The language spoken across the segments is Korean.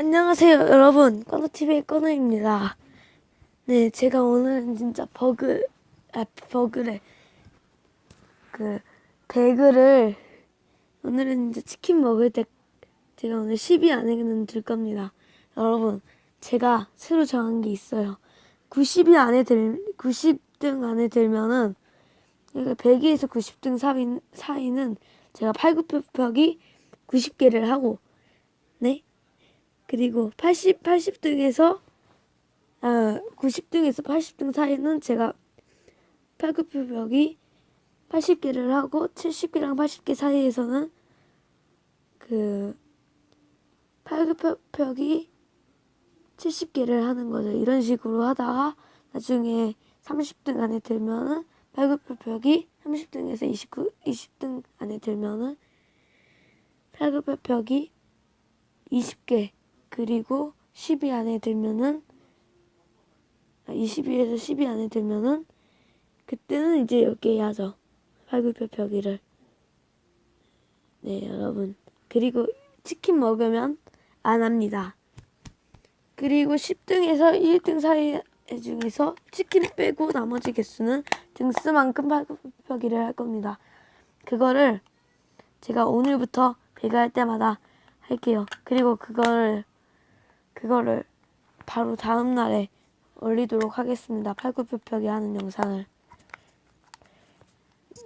안녕하세요, 여러분. 꺼너TV의 꺼너입니다. 네, 제가 오늘은 진짜 버그, 아, 버그래. 그, 배그를, 오늘은 이제 치킨 먹을 때, 제가 오늘 10위 안에는 들 겁니다. 여러분, 제가 새로 정한 게 있어요. 90위 안에 들, 90등 안에 들면은, 100위에서 90등 사이, 사이는 제가 팔굽혀펴기 90개를 하고, 네? 그리고 80, 80등에서, 아, 90등에서 80등 사이는 제가 팔굽혀펴기 80개를 하고, 70개랑 80개 사이에서는 그, 팔굽혀펴기 70개를 하는 거죠. 이런 식으로 하다가 나중에 30등 안에 들면은 팔굽혀펴기 30등에서 29, 20등 안에 들면은 팔굽혀펴기 20개 그리고 10위 안에 들면은 20위에서 10위 안에 들면은 그때는 이제 10개 해야죠. 팔굽혀 펴기를. 네, 여러분. 그리고 치킨 먹으면 안 합니다. 그리고 10등에서 1등 사이 중에서 치킨 빼고 나머지 개수는 등수만큼 팔굽혀펴기를 할 겁니다. 그거를 제가 오늘부터 배가할 때마다 할게요. 그리고 그거를 그거를 바로 다음 날에 올리도록 하겠습니다. 팔굽혀펴기 하는 영상을.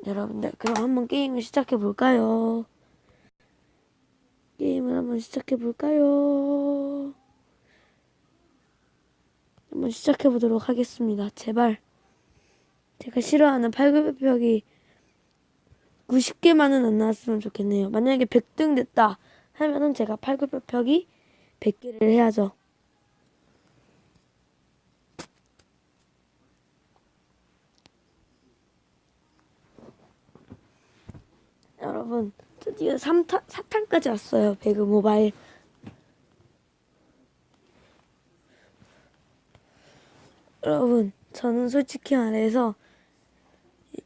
여러분들 그럼 한번 게임을 시작해 볼까요? 게임을 한번 시작해 볼까요? 한번 시작해 보도록 하겠습니다. 제발 제가 싫어하는 팔굽혀펴기 90개만은 안 나왔으면 좋겠네요. 만약에 100등 됐다 하면은 제가 팔굽혀펴기 100개를 해야죠. 여러분 드디어 3탄, 4탄까지 왔어요. 배그 모바일. 여러분 저는 솔직히 말해서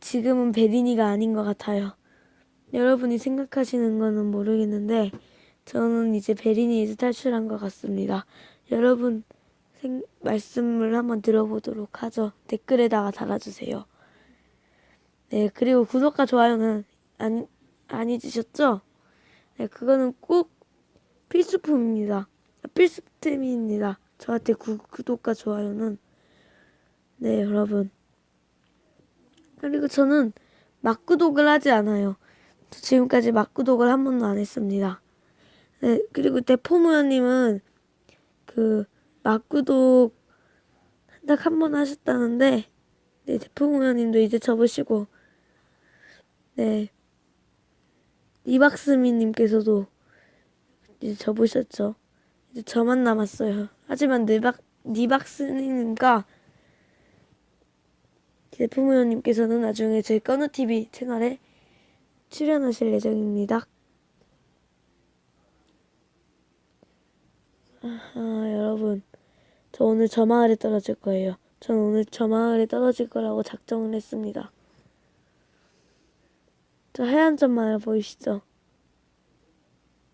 지금은 베린이가 아닌 것 같아요. 여러분이 생각하시는 거는 모르겠는데 저는 이제 베린이에서 탈출한 것 같습니다. 여러분 생, 말씀을 한번 들어보도록 하죠. 댓글에다가 달아주세요. 네 그리고 구독과 좋아요는 안, 안 잊으셨죠? 네 그거는 꼭 필수품입니다. 필수템입니다. 저한테 구, 구독과 좋아요는 네 여러분 그리고 저는 막구독을 하지 않아요. 저 지금까지 막구독을 한 번도 안 했습니다. 네, 그리고 대포무연님은 그 막구독 딱 한 번 하셨다는데, 네, 대포무연님도 이제 접으시고, 네, 이박스미님께서도 이제 접으셨죠. 이제 저만 남았어요. 하지만 니박, 니박스님과 대포무연님께서는 나중에 제 꺼누TV 채널에 출연하실 예정입니다. 아, 여러분. 저 오늘 저 마을에 떨어질 거예요. 전 오늘 저 마을에 떨어질 거라고 작정을 했습니다. 저 하얀 점 마을 보이시죠?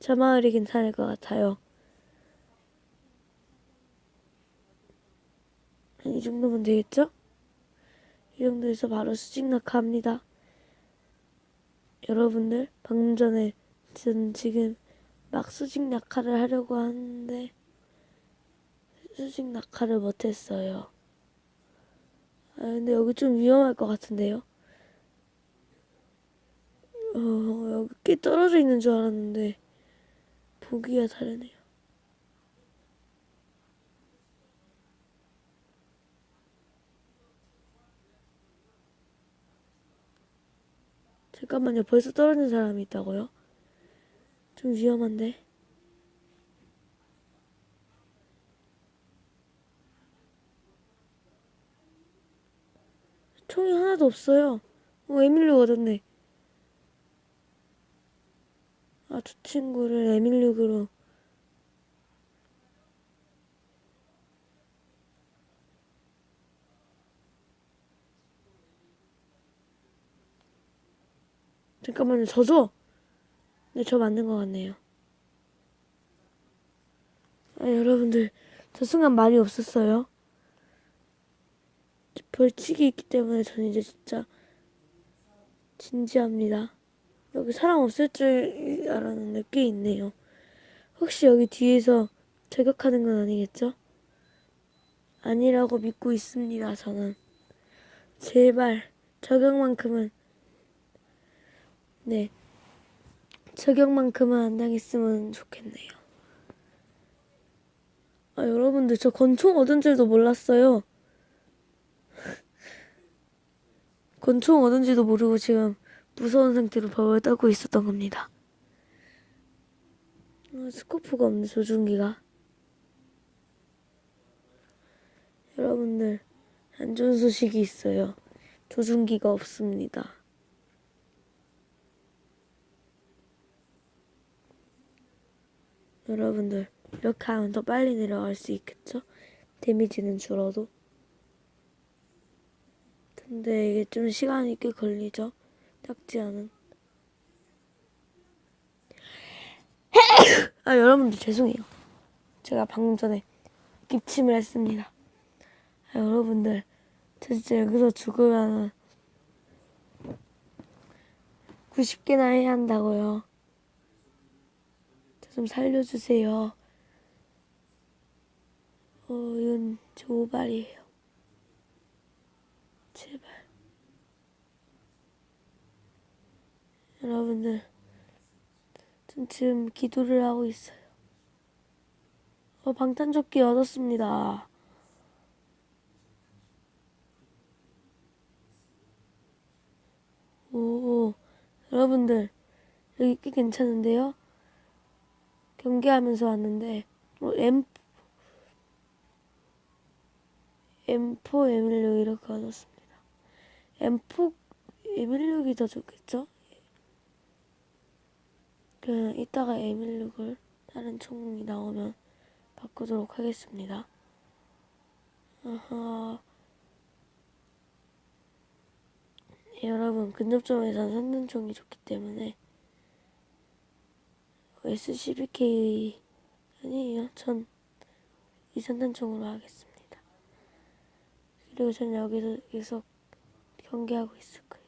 저 마을이 괜찮을 것 같아요. 이 정도면 되겠죠? 이 정도에서 바로 수직 낙하합니다. 여러분들 방금 전에 전 지금 막 수직 낙하를 하려고 하는데 수직 낙하를 못했어요. 아 근데 여기 좀 위험할 것 같은데요. 어 여기 꽤 떨어져 있는 줄 알았는데 보기가 다르네요. 잠깐만요. 벌써 떨어진 사람이 있다고요? 좀 위험한데. 총이 하나도 없어요. 어, 에밀리 얻었네. 아, 저 친구를 에밀리그로. 잠깐만요. 저죠? 네, 저 맞는 것 같네요. 아, 여러분들, 저 순간 말이 없었어요. 벌칙이 있기 때문에 저는 이제 진짜 진지합니다. 여기 사람 없을 줄 알았는데 꽤 있네요. 혹시 여기 뒤에서 저격하는 건 아니겠죠? 아니라고 믿고 있습니다, 저는. 제발, 저격만큼은, 네. 저격만큼은 안 당했으면 좋겠네요. 아, 여러분들, 저 권총 얻은 줄도 몰랐어요. 권총 얻은 지도 모르고 지금 무서운 상태로 밥을 따고 있었던 겁니다. 아, 스코프가 없네, 조준기가. 여러분들, 안 좋은 소식이 있어요. 조준기가 없습니다. 여러분들, 이렇게 하면 더 빨리 내려갈 수 있겠죠? 데미지는 줄어도. 근데 이게 좀 시간이 꽤 걸리죠? 작지 않은. 아, 여러분들 죄송해요. 제가 방금 전에 기침을 했습니다. 아, 여러분들, 저 진짜 여기서 죽으면 90개나 해야 한다고요. 저 좀 살려주세요. 어, 이건 제 오발이에요. 제발. 여러분들, 전 지금 기도를 하고 있어요. 어, 방탄조끼 얻었습니다. 오, 여러분들, 여기 꽤 괜찮은데요? 경기하면서 왔는데, 뭐, M, M4, M16 이렇게 얻었습니다. M4, M16이 더 좋겠죠? 그, 이따가 M16을 다른 총이 나오면 바꾸도록 하겠습니다. 아하. 네, 여러분, 근접점에선 산단총이 좋기 때문에 SCBK 아니에요. 전이 산단총으로 하겠습니다. 그리고 전 여기서 계속 경기하고 있을 거예요.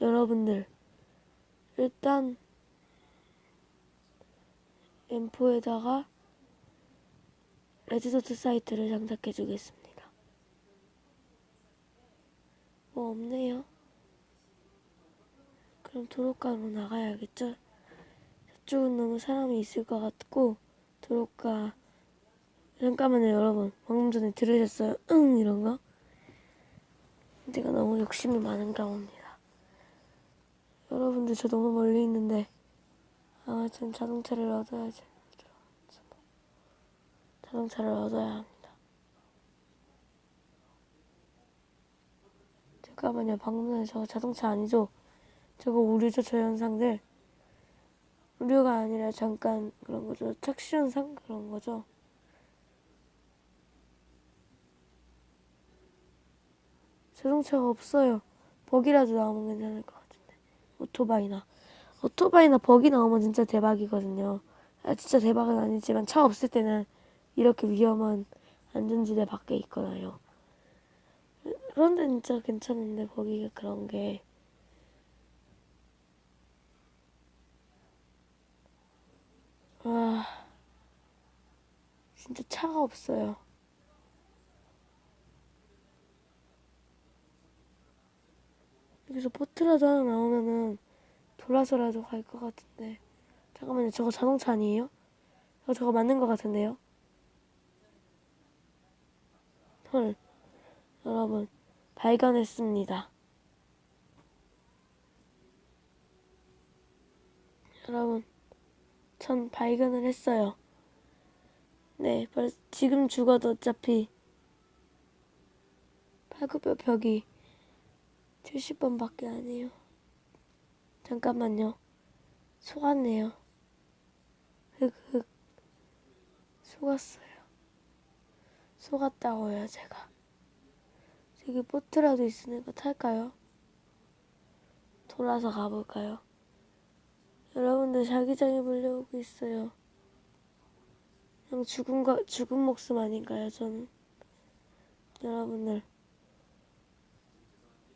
여러분들 일단 M4에다가 레드도트 사이트를 장착해 주겠습니다. 뭐 없네요. 그럼 도로가로 나가야겠죠? 저쪽은 너무 사람이 있을 것 같고 도로가 잠깐만요 여러분 방금 전에 들으셨어요? 응 이런 거? 제가 너무 욕심이 많은가 봅니다. 여러분들 저 너무 멀리 있는데. 아전 자동차를 얻어야지. 자동차를 얻어야 합니다. 잠깐만요. 방금 전에 저거 자동차 아니죠? 저거 오류죠 저 현상들? 오류가 아니라 잠깐 그런 거죠. 착시 현상? 그런 거죠? 자동차가 없어요. 버기라도 나오면 괜찮을 것 오토바이나. 오토바이나 버기 나오면 진짜 대박이거든요. 아, 진짜 대박은 아니지만 차 없을 때는 이렇게 위험한 안전지대 밖에 있거나요. 그런데 진짜 괜찮은데 버기가 그런 게. 아, 진짜 차가 없어요. 여기서 보트라도 하나 나오면은 돌아서라도 갈 것 같은데. 잠깐만요, 저거 자동차 아니에요? 저거 저거 맞는 것 같은데요? 헐, 여러분, 발견했습니다. 여러분. 전 발견을 했어요. 네, 벌 지금 죽어도 어차피 팔굽혀 벽이 70번밖에 안 해요. 잠깐만요. 속았네요. 흑흑. 속았어요. 속았다고요, 제가. 저기 보트라도 있으니까 탈까요? 돌아서 가볼까요? 여러분들 자기장이 몰려오고 있어요. 그냥 거, 죽은 목숨 아닌가요, 저는? 여러분들.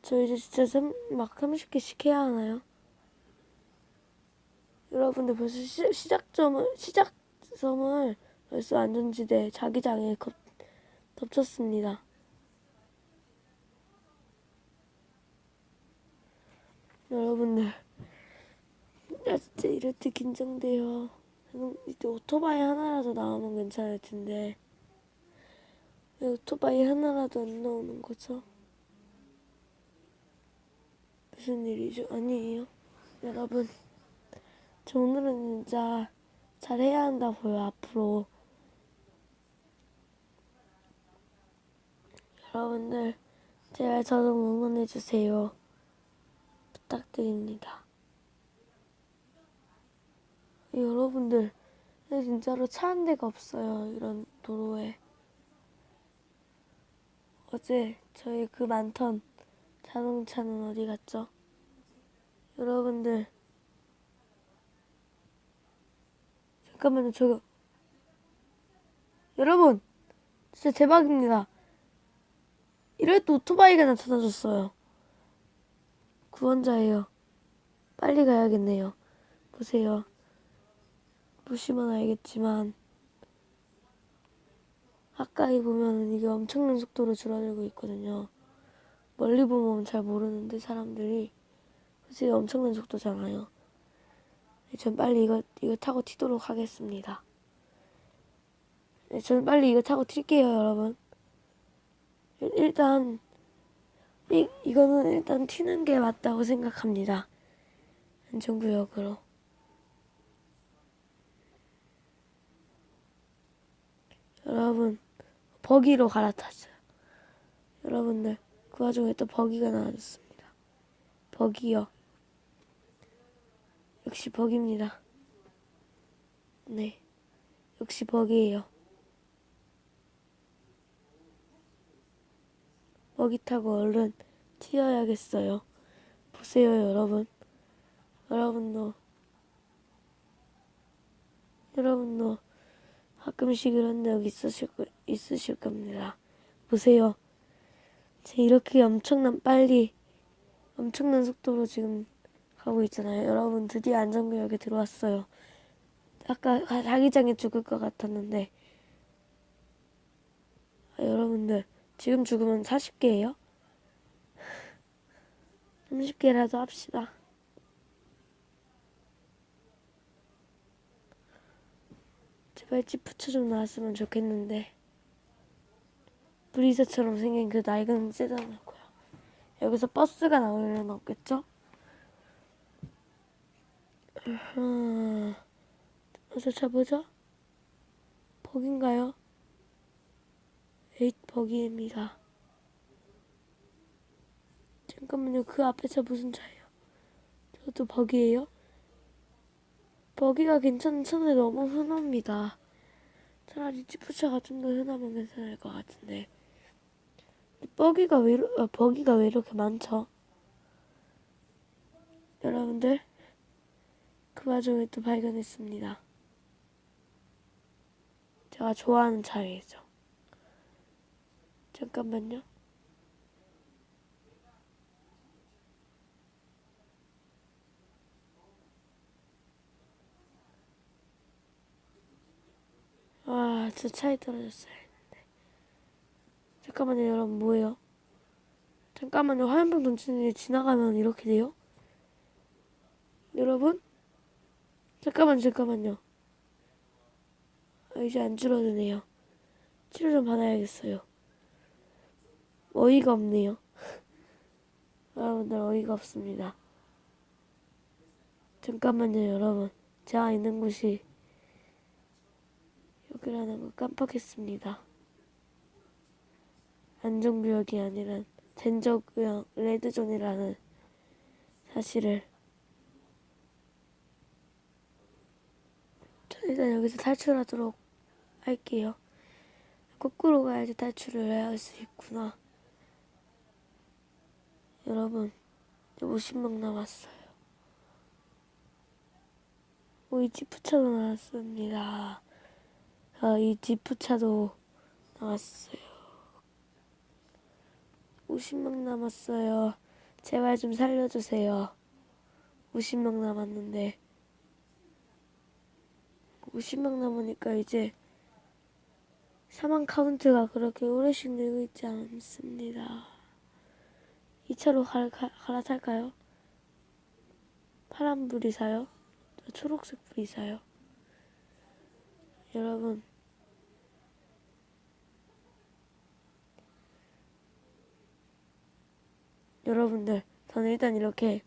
저 이제 진짜 삼, 막 30개씩 해야 하나요? 여러분들 벌써 시, 시작점을, 시작점을 벌써 안전지대 자기장에 겹, 덮쳤습니다. 여러분들. 나 진짜 이럴 때 긴장돼요. 저는 이제 오토바이 하나라도 나오면 괜찮을 텐데. 왜 오토바이 하나라도 안 나오는 거죠? 무슨 일이죠? 아니에요. 여러분. 저 오늘은 진짜 잘해야 한다고요, 앞으로. 여러분들, 제발 저 좀 응원해주세요. 부탁드립니다. 여러분들, 진짜로 차 한 대가 없어요. 이런 도로에. 어제 저희 그 많던 자동차는 어디 갔죠? 여러분들, 잠깐만요, 저거. 여러분, 진짜 대박입니다. 이럴 때 오토바이가 나타나줬어요. 구원자예요. 빨리 가야겠네요. 보세요. 보시면 알겠지만 가까이 보면 이게 엄청난 속도로 줄어들고 있거든요. 멀리 보면 잘 모르는데 사람들이 보세요 엄청난 속도잖아요. 네, 전 빨리 이거 이거 타고 튀도록 하겠습니다. 네, 전 빨리 이거 타고 튈게요, 여러분. 일- 일단 이 이거는 일단 튀는 게 맞다고 생각합니다. 안전구역으로. 여러분 버기로 갈아탔어요. 여러분들 그 와중에 또 버기가 나와줬습니다. 버기요. 역시 버기입니다. 네, 역시 버기예요. 버기 타고 얼른 튀어야겠어요. 보세요, 여러분. 여러분도 여러분도 가끔씩 이런 적 있으실, 거- 있으실 겁니다. 보세요. 제 이렇게 엄청난 빨리, 엄청난 속도로 지금 가고 있잖아요. 여러분 드디어 안전구역에 들어왔어요. 아까 가- 자기장에 죽을 것 같았는데, 아, 여러분들 지금 죽으면 40개예요? 30개라도 합시다. 제발 지프차 좀 나왔으면 좋겠는데 브리자처럼 생긴 그 낡은 세단하고요. 여기서 버스가 나올 일은 없겠죠? 음, 어서 쳐보죠. 버기인가요? 에잇 버기입니다. 잠깐만요. 그 앞에 차 무슨 차예요? 저것도 버기예요? 버기가 괜찮은데 너무 흔합니다. 차라리 지프차가 좀 더 흔하면 괜찮을 것 같은데. 버기가 왜, 아, 버기가 왜 이렇게 많죠? 여러분들, 그 와중에 또 발견했습니다. 제가 좋아하는 차이죠. 잠깐만요. 아, 저 차에 떨어졌어야 했는데. 잠깐만요, 여러분, 뭐예요? 잠깐만요, 화염병 던지는 게 지나가면 이렇게 돼요? 여러분? 잠깐만, 잠깐만요. 아, 이제 안 줄어드네요. 치료 좀 받아야겠어요. 어이가 없네요. 여러분들, 어이가 없습니다. 잠깐만요, 여러분. 제가 있는 곳이 여기라는 걸 깜빡했습니다. 안전구역이 아니라 젠저구역 레드존이라는 사실을 전 일단 여기서 탈출하도록 할게요. 거꾸로 가야지 탈출을 할 수 있구나. 여러분, 이제 50명 남았어요. 오, 이 지프차도 나왔습니다. 아, 이 지프차도 나왔어요. 50명 남았어요. 제발 좀 살려주세요. 50명 남았는데. 50명 남으니까 이제 사망 카운트가 그렇게 오래씩 늘고 있지 않습니다. 2차로 갈, 가, 갈아탈까요? 파란불이 사요? 초록색 불이 사요? 여러분, 여러분들, 저는 일단 이렇게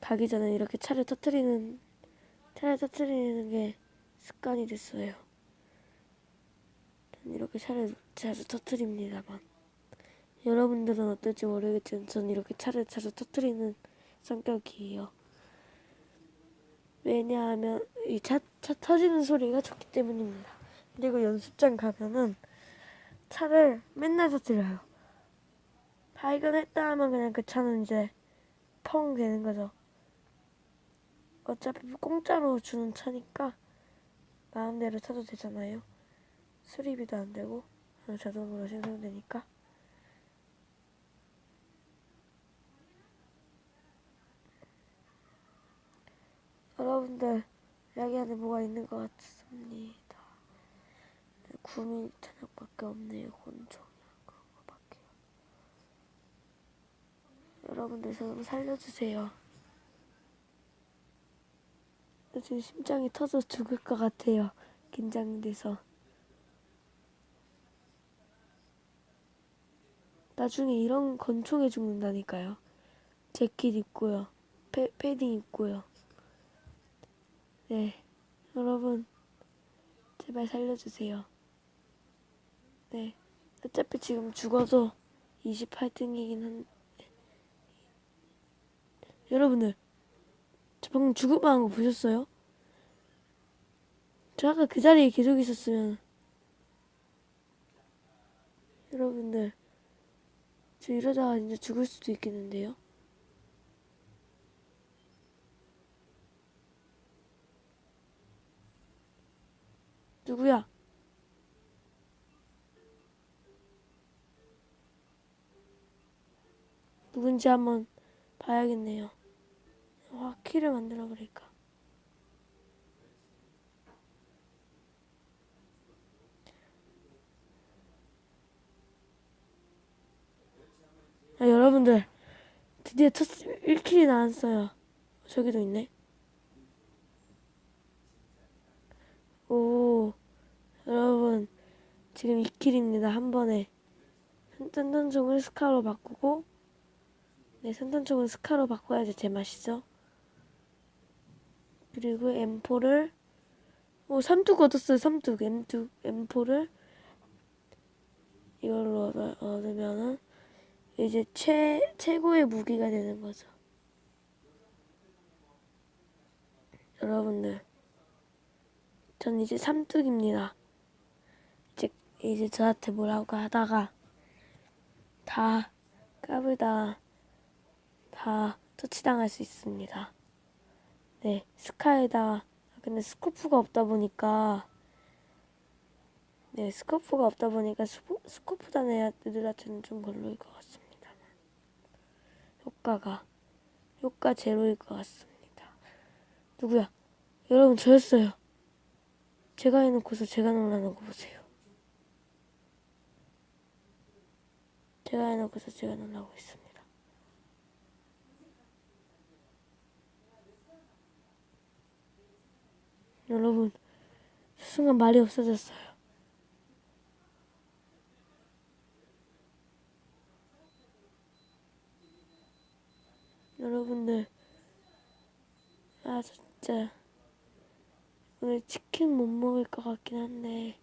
가기 전에 이렇게 차를 터트리는, 차를 터트리는 게 습관이 됐어요. 전 이렇게 차를 자주 터트립니다만. 여러분들은 어떨지 모르겠지만 전 이렇게 차를 자주 터트리는 성격이에요. 왜냐하면 이 차, 차 터지는 소리가 좋기 때문입니다. 그리고 연습장 가면은 차를 맨날 터뜨려요. 발견했다 하면 그냥 그 차는 이제 펑 되는 거죠. 어차피 공짜로 주는 차니까 마음대로 타도 되잖아요. 수리비도 안 되고 자동으로 생성되니까. 여러분들 여기 안에 뭐가 있는 것 같습니다. 구미 찬약밖에 없네요. 곤종이랑 그런 거밖에요. 여러분들 저 좀 살려주세요. 나 지금 심장이 터져 죽을 것 같아요. 긴장돼서. 나중에 이런 건총에 죽는다니까요. 재킷 입고요. 패, 패딩 입고요. 네. 여러분, 제발 살려주세요. 네. 어차피 지금 죽어도 28등이긴 한, 여러분들, 저 방금 죽을 뻔한 거 보셨어요? 저 아까 그 자리에 계속 있었으면, 여러분들, 저 이러다가 진짜 죽을 수도 있겠는데요? 누구야? 누군지 한번 봐야겠네요. 와, 키를 만들어 버릴까? 아, 여러분들, 드디어 첫 1킬이 나왔어요. 저기도 있네. 오, 여러분, 지금 2킬입니다. 한 번에. 산탄총을 스카로 바꾸고, 네, 산탄총을 스카로 바꿔야지 제맛이죠. 그리고 M4를, 오, 삼뚝 얻었어요. 삼뚝. M2, M4를 이걸로 얻으면은, 이제 최, 최고의 무기가 되는 거죠. 여러분들. 전 이제 삼뚝입니다. 이제 이제 저한테 뭐라고 하다가 다 까불다 다 터치당할 수 있습니다. 네, 스카에다가 근데 스코프가 없다 보니까 네, 스코프가 없다 보니까 스포, 스코프 단 애들한테는 좀 별로일 것 같습니다. 효과가 효과 제로일 것 같습니다. 누구야? 여러분 저였어요. 제가 해놓고서 제가 놀라는 거 보세요. 제가 해놓고서 제가 놀라고 있습니다. 여러분, 순간 말이 없어졌어요. 여러분들, 아, 진짜. 오늘 치킨 못 먹을 것 같긴 한데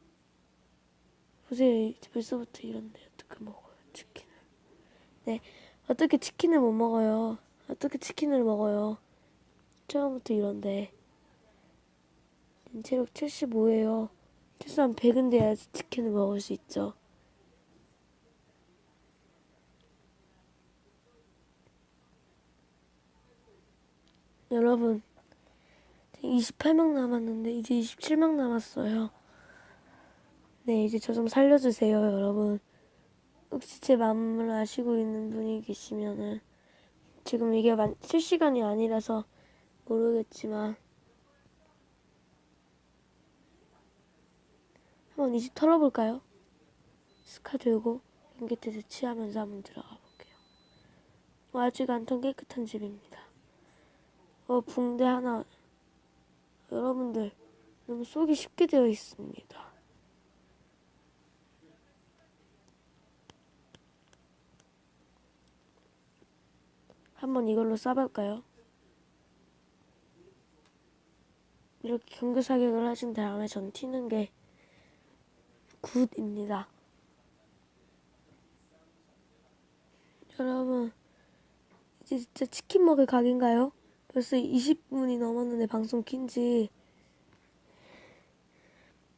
보세요. 벌써부터 이런데 어떻게 먹어요 치킨을. 네 어떻게 치킨을 못 먹어요? 어떻게 치킨을 먹어요? 처음부터 이런데 체력 75예요 최소한 100은 돼야지 치킨을 먹을 수 있죠. 여러분, 28명 남았는데 이제 27명 남았어요. 네, 이제 저 좀 살려주세요, 여러분. 혹시 제 마음을 아시고 있는 분이 계시면은 지금 이게 만, 실시간이 아니라서 모르겠지만 한번 이집 털어볼까요? 스카 들고 ben게트 대치하면서 한번 들어가 볼게요. 어, 아직 안턴 깨끗한 집입니다. 어, 붕대 하나. 여러분들, 너무 쏘기 쉽게 되어 있습니다. 한번 이걸로 쏴볼까요? 이렇게 경계 사격을 하신 다음에 전 튀는 게 굿입니다. 여러분, 이제 진짜 치킨 먹을 각인가요? 벌써 20분이 넘었는데 방송 킨지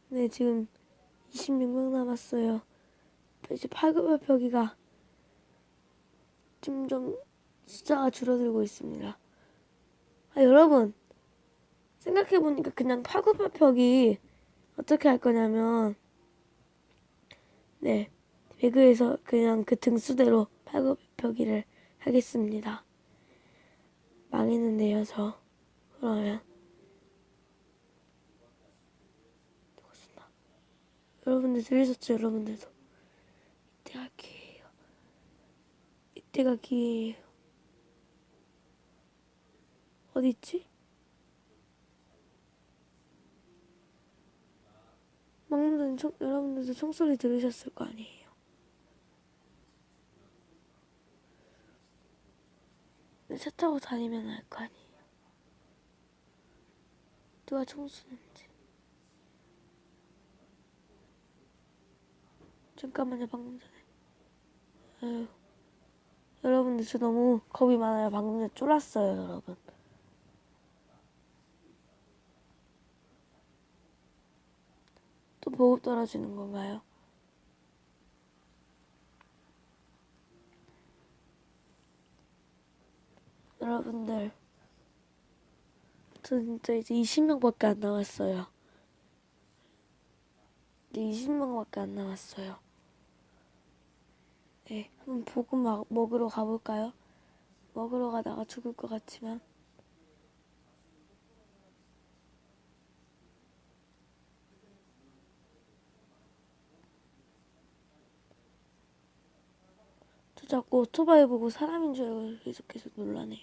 네 지금 26명 남았어요. 이제 8급 발표기가 점점 숫자가 줄어들고 있습니다. 아 여러분 생각해보니까 그냥 8급 발표기 어떻게 할 거냐면 네 배그에서 그냥 그 등수대로 8급 발표기를 하겠습니다. 망했는데요, 저. 그러면. 누구 쓴다. 여러분들 들으셨죠, 여러분들도. 이때가 기회예요. 이때가 기회예요. 어디 있지? 막무는 총, 여러분들도 총소리 들으셨을 거 아니에요. 차 타고 다니면 알 거 아니에요. 누가 총 쏘는지. 잠깐만요, 방금 전에. 아유. 여러분들, 저 너무 겁이 많아요. 방금 전에 쫄았어요, 여러분. 또 보급 떨어지는 건가요? 여러분들, 저 진짜 이제 20명밖에 안 남았어요. 이제 20명밖에 안 남았어요. 네, 한번 보고 막 먹으러 가볼까요? 먹으러 가다가 죽을 것 같지만. 자꾸 오토바이 보고 사람인 줄 알고 계속해서 놀라네요.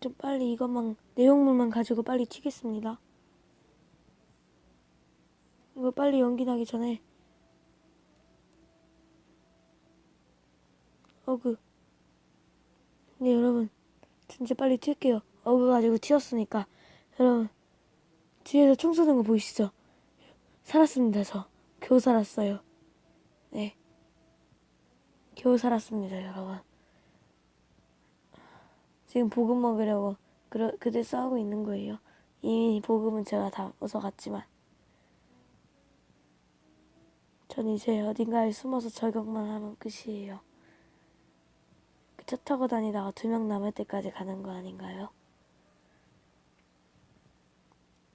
좀 빨리 이것만 내용물만 가지고 빨리 튀겠습니다. 빨리 연기 나기 전에 어그 네 여러분 진짜 빨리 튈게요. 어그 가지고 튀었으니까 여러분 뒤에서 총 쏘는 거 보이시죠? 살았습니다 저 겨우 살았어요. 네 겨우 살았습니다 여러분. 지금 보급 먹으려고 그러, 그들 싸우고 있는 거예요. 이미 보급은 제가 다 얻어갔지만 전 이제 어딘가에 숨어서 저격만 하면 끝이에요. 그차 타고 다니다가 두 명 남을 때까지 가는 거 아닌가요?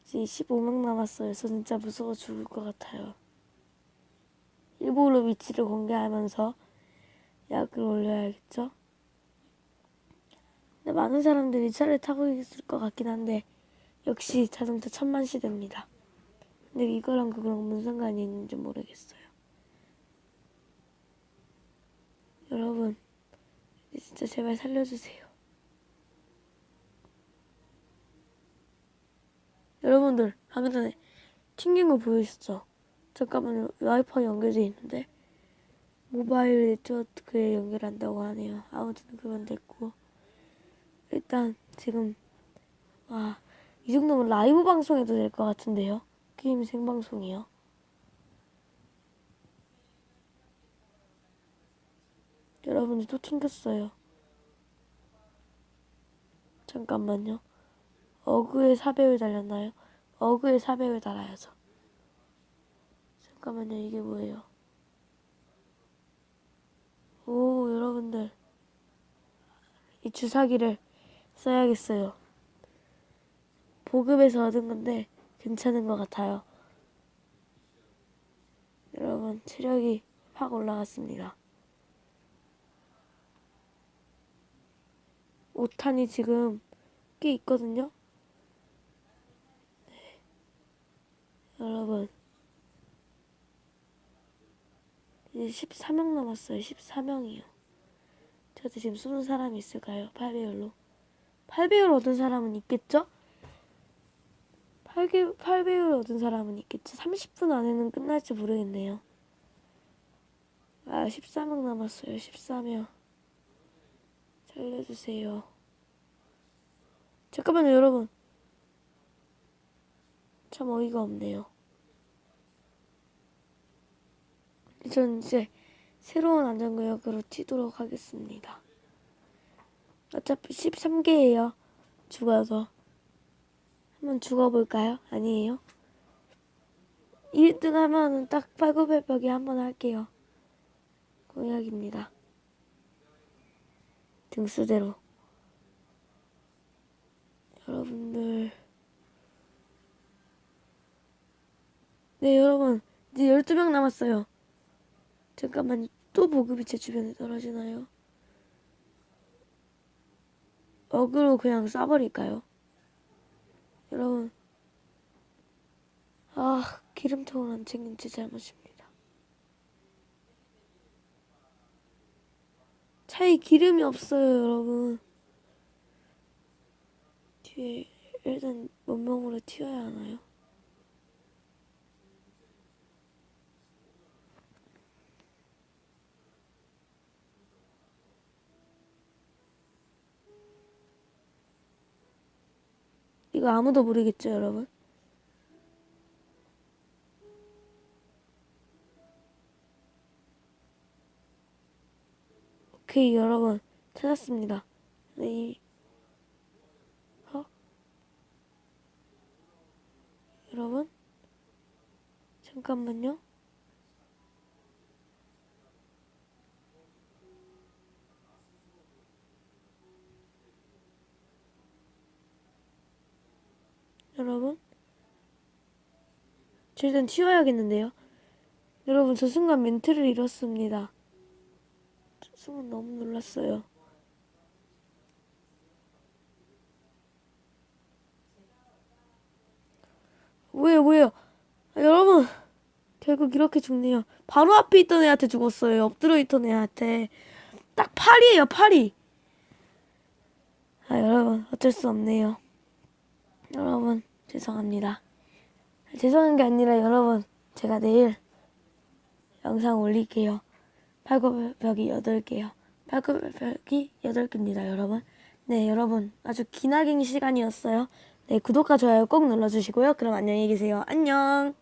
이제 15명 남았어요. 저 진짜 무서워 죽을 것 같아요. 일부러 위치를 공개하면서 약을 올려야겠죠? 근데 많은 사람들이 차를 타고 있을 것 같긴 한데 역시 자동차 천만 시대입니다. 근데 이거랑 그거랑 무슨 상관이 있는지 모르겠어요. 여러분, 진짜 제발 살려주세요. 여러분들, 방금 전에 튕긴 거 보이셨죠? 잠깐만요. 와이파이 연결돼 있는데 모바일 네트워크에 연결한다고 하네요. 아무튼 그건 됐고 일단 지금 와, 이 정도면 라이브 방송해도 될 것 같은데요. 게임 생방송이요. 여러분들 또 튕겼어요. 잠깐만요. 어그에 400을 달렸나요? 어그에 400을 달아야죠. 잠깐만요. 이게 뭐예요? 오, 여러분들. 이 주사기를 써야겠어요. 보급에서 얻은 건데 괜찮은 것 같아요. 여러분, 체력이 확 올라갔습니다. 5탄이 지금 꽤 있거든요. 네. 여러분. 이제 14명 남았어요. 14명이요. 저도 지금 20사람이 있을까요? 8배율로. 8배율 얻은 사람은 있겠죠? 8개, 8배율 얻은 사람은 있겠죠? 30분 안에는 끝날지 모르겠네요. 아, 14명 남았어요. 14명. 살려주세요. 잠깐만요, 여러분. 참 어이가 없네요. 전 이제 새로운 안전구역으로 튀도록 하겠습니다. 어차피 13개예요. 죽어서. 한번 죽어볼까요? 아니에요? 1등 하면은 딱 팔굽혀펴기 한번 할게요. 공약입니다. 등수대로. 여러분들. 네, 여러분. 이제 12명 남았어요. 잠깐만, 또 보급이 제 주변에 떨어지나요? 어그로 그냥 쏴버릴까요? 여러분. 아, 기름통을 안 챙긴 제 잘못입니다. 차에 기름이 없어요, 여러분. 뒤에 일단 원명으로 튀어야 하나요? 이거 아무도 모르겠죠, 여러분? 오케이, 여러분. 찾았습니다. 네. 어? 여러분? 잠깐만요. 여러분? 저 일단 튀어야겠는데요? 여러분, 저 순간 멘트를 잃었습니다. 저 순간 너무 놀랐어요. 뭐예요, 뭐예요? 아, 여러분, 결국 이렇게 죽네요. 바로 앞에 있던 애한테 죽었어요. 엎드려 있던 애한테. 딱 팔이에요, 팔이. 아, 여러분, 어쩔 수 없네요. 여러분, 죄송합니다. 죄송한 게 아니라 여러분, 제가 내일 영상 올릴게요. 팔굽혀펴기 8개요. 팔굽혀펴기 8개입니다, 여러분. 네, 여러분, 아주 기나긴 시간이었어요. 네, 구독과 좋아요 꼭 눌러주시고요. 그럼 안녕히 계세요. 안녕!